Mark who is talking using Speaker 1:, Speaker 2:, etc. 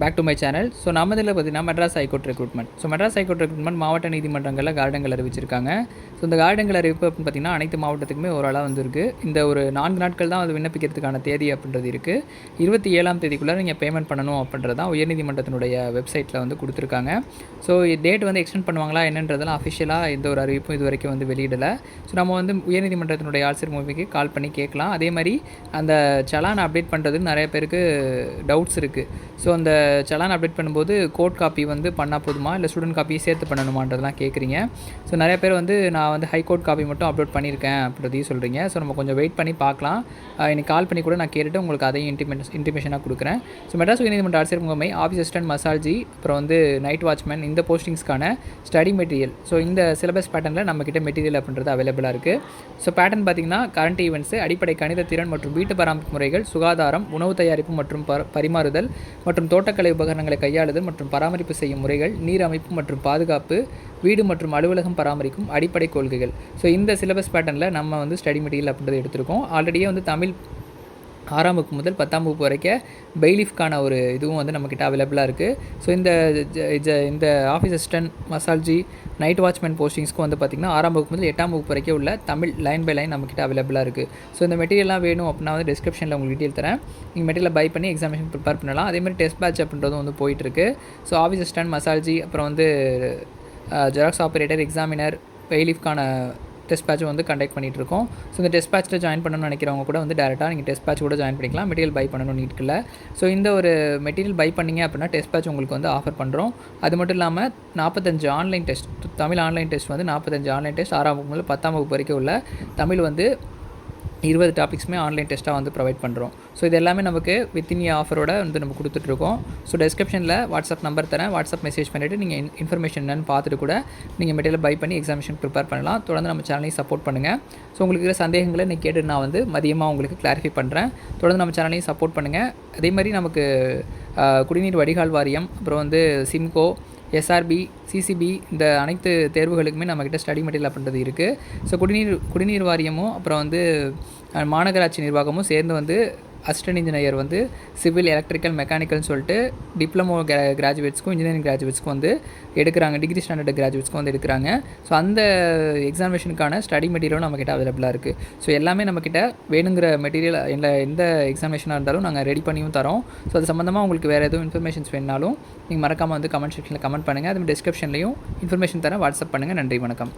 Speaker 1: Back to my channel so நம்ம இதில் பார்த்தீங்கன்னா Madras high court recruitment so Madras high court recruitment மாவட்ட நீதிமன்றங்களில் கார்டங்கள் அறிவிச்சிருக்காங்க. ஸோ இந்த கார்டங்கள் அறிவிப்பு அப்படின்னு பார்த்தீங்கன்னா அனைத்து மாவட்டத்துக்குமே ஒரு வந்திருக்கு. இந்த ஒரு நான்கு நாட்கள் தான் அது விண்ணப்பிக்கிறதுக்கான தேதி அப்படின்றது இருக்குது இருபத்தி ஏழாம் தேதிக்குள்ளே நீங்கள் பேமெண்ட் பண்ணணும் அப்படின்றது தான் உயர்நீதிமன்றத்தினுடைய வெப்சைட்டில் வந்து கொடுத்துருக்காங்க. ஸோ டேட் வந்து எக்ஸ்டெண்ட் பண்ணுவாங்களா என்னன்றதெல்லாம் அஃபிஷியலாக எந்த ஒரு அறிவிப்பும் இது வரைக்கும் வந்து வெளியிடலை. ஸோ நம்ம வந்து உயர்நீதிமன்றத்தினுடைய ஆசிரியர் மூவிக்கு கால் பண்ணி கேட்கலாம். அதே மாதிரி அந்த சலான் அப்டேட் பண்ணுறதுக்கு நிறைய பேருக்கு டவுட்ஸ் இருக்குது ஸோ அந்த சலான் அப்டேட் பண்ணும்போது கோட் காப்பி வந்து பண்ணால் போதுமா? இல்லை ஸ்டூடெண்ட் காப்பி சேர்த்து பண்ணணுமான்றதெல்லாம் கேட்குறீங்க ஸோ நிறைய பேர் வந்து நான் வந்து ஹை கோர்ட் காப்பி மட்டும் அப்லோட் பண்ணியிருக்கேன் அப்படின்றதையும் சொல்கிறீங்க ஸோ நம்ம கொஞ்சம் வெயிட் பண்ணி பார்க்கலாம். எனக்கு இன்னைக்கு கால் பண்ணி கூட நான் கேட்டுட்டு உங்களுக்கு அதையும் இன்டிமேஷன் இன்டிமேஷனாக கொடுக்குறேன். ஸோ மெட்ராஸ் உயர்நீதிமன்ற ஆசிரியர் முகமை ஆஃபீஸ் அசிஸ்டன்ட் மசால்ஜி அப்புறம் வந்து நைட் வாட்ச்மேன் இந்த போஸ்டிங்ஸ்க்கான ஸ்டடி மெட்டீரியல் ஸோ இந்த சிலபஸ் பேட்டர்னில் நம்மக்கிட்ட மெட்டீரியல் அப்படின்றது அவைலபிளாக இருக்குது ஸோ பேட்டர்ன் பார்த்திங்கன்னா கரண்ட் ஈவெண்ட்ஸு அடிப்படை கணித திறன் மற்றும் வீட்டு பராமரிப்பு முறைகள் சுகாதாரம் உணவு தயாரிப்பு மற்றும் ப பரிமாறுதல் மற்றும் தோட்ட தோட்டக்கலை உபகரணங்களை கையாளுதல் மற்றும் பராமரிப்பு செய்யும் முறைகள் நீர் அமைப்பு மற்றும் பாதுகாப்பு வீடு மற்றும் அலுவலகம் பராமரிக்கும் அடிப்படை கொள்கைகள். ஸோ இந்த சிலபஸ் பேட்டர்னில் நம்ம வந்து ஸ்டடி மெட்டீரியல் அப்படின்றத எடுத்திருக்கோம். ஆல்ரெடியே வந்து தமிழ் ஆறாம் வகுப்பு முதல் பத்தாம் வகுப்பு வரைக்கும் பெய்லிஃப்கான ஒரு இதுவும் வந்து நம்மக்கிட்ட அவைலபிளாக இருக்குது ஸோ இந்த ஜ- ஜ- இந்த office assistant masalchi night watchman போஸ்டிங்ஸ்க்கும் வந்து பார்த்திங்கன்னா ஆறாம் வகுப்பு முதல் எட்டாம் வகுப்பு வரைக்கும் உள்ள தமிழ் லைன் பை லைன் நம்மக்கிட்ட அவைலபிளாக இருக்குது ஸோ இந்த மெட்டீரியல்லாம் வேணும் அப்படின்னா வந்து டிஸ்கிரிப்ஷனில் உங்களுக்கு டீட்டெயில் தரேன். நீங்கள் மெட்டீரியல் பை பண்ணி எக்ஸாமினேஷன் ப்ரிப்பேர் பண்ணலாம். அதே மாதிரி டெஸ்ட் பேட்ச் அப்படின்றதும் வந்து போயிட்டுருக்கு. ஸோ ஆஃபீஸ் அசிஸ்டன்ட் மசால்ஜி அப்புறம் வந்து ஜெராக்ஸ் ஆப்ரேட்டர் எக்ஸாமினர் பெய்லிஃப்கான டெஸ்ட் பேட்ச் வந்து கண்டக்ட் பண்ணிகிட்டு இருக்கோம் ஸோ இந்த டெஸ்ட் பேட்சில் ஜாயின் பண்ணணும்னு நினைக்கிறவங்க கூட வந்து டேரெக்டாக நீங்கள் டெஸ்ட் பேட்ச் கூட ஜாயின் பண்ணிக்கலாம். மெட்டீரியல் பை பண்ணணும் நீட்கில் ஸோ இந்த ஒரு மெட்டீரியல் பை பண்ணீங்க அப்படின்னா டெஸ்ட் பேட்ச் உங்களுக்கு வந்து ஆஃபர் பண்ணுறோம் அது மட்டும் இல்லாமல் நாற்பத்தஞ்சு online test Tamil online test வந்து நாற்பத்தஞ்சு ஆன்லைன் டெஸ்ட் ஆறாம் வகுப்பு முதல் பத்தாம் வகுப்பு வரைக்கும் உள்ள தமிழ் வந்து இருபது டாபிக்ஸுமே ஆன்லைன் டெஸ்ட்டாக வந்து ப்ரொவைட் பண்ணுறோம். ஸோ இது எல்லாமே நமக்கு வித்தின் இயர் ஆஃபரோட வந்து நம்ம கொடுத்துட்ருக்கோம். ஸோ டிஸ்கிரிப்ஷனில் வாட்ஸ்அப் நம்பர் தரேன். வாட்ஸ்அப் மெசேஜ் பண்ணிவிட்டு நீங்கள் இன்ஃபர்மேஷன் என்னன்னு பார்த்துட்டு கூட நீங்கள் மெட்டீரியல் பை பண்ணி எக்ஸாமினேஷன் ப்ரிப்பேர் பண்ணலாம். தொடர்ந்து நம்ம சேனலையும் சப்போர்ட் பண்ணுங்கள் ஸோ உங்களுக்கு இருக்கிற சந்தேகங்களை நீங்கள் கேட்டு நான் வந்து மதியமாக உங்களுக்கு கிளாரிஃபை பண்ணுறேன் தொடர்ந்து நம்ம சேனலையும் சப்போர்ட் பண்ணுங்கள் அதே மாதிரி நமக்கு குடிநீர் வடிகால் வாரியம் அப்புறம் வந்து சிம்கோ எஸ்ஆர்பி சிசிபி இந்த அனைத்து தேர்வுகளுக்குமே நம்மக்கிட்ட ஸ்டடி மெட்டீரியல் அப்படின்றது இருக்குது ஸோ குடிநீர் குடிநீர் வாரியமும் அப்புறம் வந்து மாநகராட்சி நிர்வாகமும் சேர்ந்து வந்து அசிஸ்டன்ட் இன்ஜினியர் வந்து சிவில் எலக்ட்ரிக்கல் மெக்கானிக்கல்னு சொல்லிட்டு டிப்ளமோ கிராஜுவேட்ஸ்க்கும் இன்ஜினியரிங் கிராஜுவேட்ஸ்க்கும் வந்து எடுக்கிறாங்க. டிகிரி ஸ்டாண்டர்ட் கிராஜுவேட்ஸ்க்கும் வந்து எடுக்கிறாங்க. ஸோ அந்த எக்ஸாமினேஷனுக்கான ஸ்டடி மெட்டீரியலும் நம்மக்கிட்ட அவைலபிளாக இருக்குது ஸோ எல்லாமே நம்மக்கிட்ட வேணுங்கிற மெட்டீரியல் எந்த எந்த எக்ஸாமினேஷனாக இருந்தாலும் நாங்கள் ரெடி பண்ணியும் தரோம். ஸோ அது சம்மந்தமாக உங்களுக்கு வேறு எதுவும் இன்ஃபர்மேஷன்ஸ் வேணாலும் நீங்கள் மறக்காமல் வந்து கமெண்ட் செக்ஷனில் கமெண்ட் பண்ணுங்கள் அது டிஸ்கிரிப்ஷன்லையும் இன்ஃபர்மேஷன் தரேன். வாட்ஸ்அப் பண்ணுங்கள் நன்றி வணக்கம்.